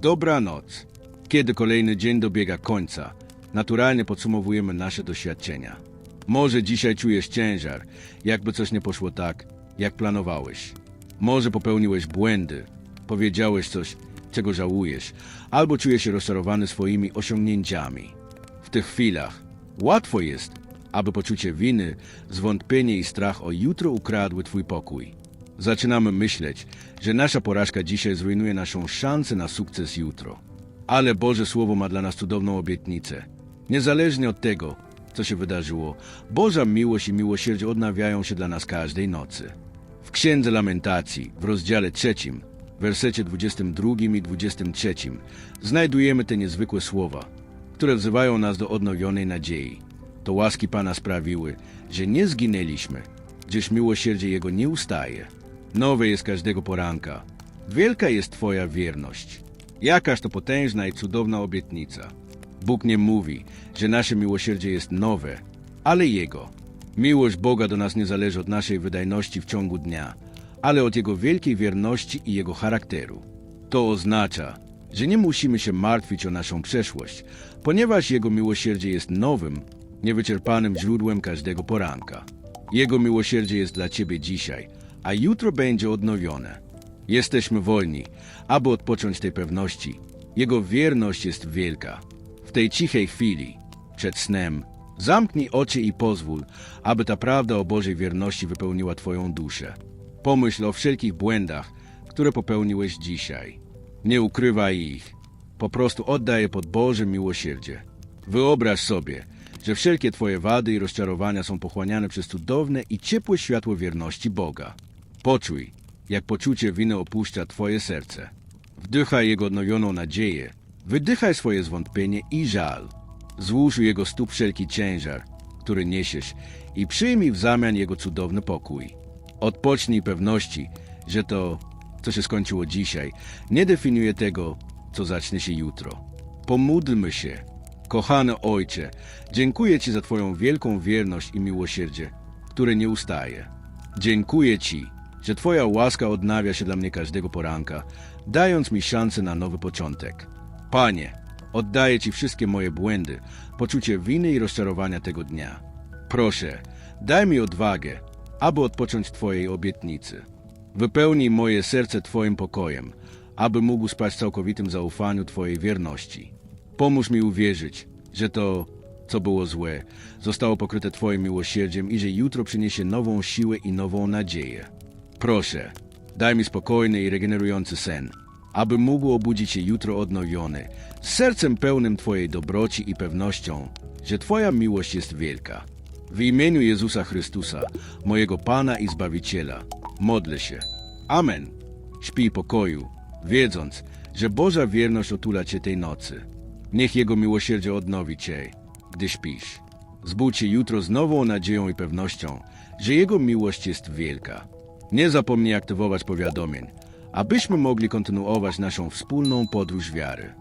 Dobranoc. Kiedy kolejny dzień dobiega końca, naturalnie podsumowujemy nasze doświadczenia. Może dzisiaj czujesz ciężar, jakby coś nie poszło tak, jak planowałeś. Może popełniłeś błędy, powiedziałeś coś, czego żałujesz, albo czujesz się rozczarowany swoimi osiągnięciami. W tych chwilach łatwo jest, aby poczucie winy, zwątpienie i strach o jutro ukradły twój pokój. Zaczynamy myśleć, że nasza porażka dzisiaj zrujnuje naszą szansę na sukces jutro. Ale Boże Słowo ma dla nas cudowną obietnicę. Niezależnie od tego, co się wydarzyło, Boża miłość i miłosierdzie odnawiają się dla nas każdej nocy. W Księdze Lamentacji, w rozdziale trzecim, wersecie 22 i 23, znajdujemy te niezwykłe słowa, które wzywają nas do odnowionej nadziei. To łaski Pana sprawiły, że nie zginęliśmy, gdyż miłosierdzie Jego nie ustaje. Nowe jest każdego poranka. Wielka jest Twoja wierność. Jakaż to potężna i cudowna obietnica. Bóg nie mówi, że nasze miłosierdzie jest nowe, ale Jego. Miłość Boga do nas nie zależy od naszej wydajności w ciągu dnia, ale od Jego wielkiej wierności i Jego charakteru. To oznacza, że nie musimy się martwić o naszą przeszłość, ponieważ Jego miłosierdzie jest nowym, niewyczerpanym źródłem każdego poranka. Jego miłosierdzie jest dla Ciebie dzisiaj, a jutro będzie odnowione. Jesteśmy wolni, aby odpocząć tej pewności. Jego wierność jest wielka. W tej cichej chwili, przed snem, zamknij oczy i pozwól, aby ta prawda o Bożej wierności wypełniła Twoją duszę. Pomyśl o wszelkich błędach, które popełniłeś dzisiaj. Nie ukrywaj ich. Po prostu oddaj je pod Boże miłosierdzie. Wyobraź sobie, że wszelkie Twoje wady i rozczarowania są pochłaniane przez cudowne i ciepłe światło wierności Boga. Poczuj, jak poczucie winy opuszcza Twoje serce. Wdychaj Jego odnowioną nadzieję, wydychaj swoje zwątpienie i żal. Złóż u Jego stóp wszelki ciężar, który niesiesz i przyjmij w zamian Jego cudowny pokój. Odpocznij pewności, że to, co się skończyło dzisiaj, nie definiuje tego, co zacznie się jutro. Pomódlmy się. Kochany Ojcze, dziękuję Ci za Twoją wielką wierność i miłosierdzie, które nie ustaje. Dziękuję Ci, że Twoja łaska odnawia się dla mnie każdego poranka, dając mi szansę na nowy początek. Panie, oddaję Ci wszystkie moje błędy, poczucie winy i rozczarowania tego dnia. Proszę, daj mi odwagę, aby odpocząć Twojej obietnicy. Wypełnij moje serce Twoim pokojem, aby mógł spać w całkowitym zaufaniu Twojej wierności. Pomóż mi uwierzyć, że to, co było złe, zostało pokryte Twoim miłosierdziem i że jutro przyniesie nową siłę i nową nadzieję. Proszę, daj mi spokojny i regenerujący sen, aby mógł obudzić się jutro odnowiony, z sercem pełnym Twojej dobroci i pewnością, że Twoja miłość jest wielka. W imieniu Jezusa Chrystusa, mojego Pana i Zbawiciela, modlę się. Amen. Śpij pokoju, wiedząc, że Boża wierność otula Cię tej nocy. Niech Jego miłosierdzie odnowi Cię, gdy śpisz. Zbudź się jutro z nową nadzieją i pewnością, że Jego miłość jest wielka. Nie zapomnij aktywować powiadomień, abyśmy mogli kontynuować naszą wspólną podróż wiary.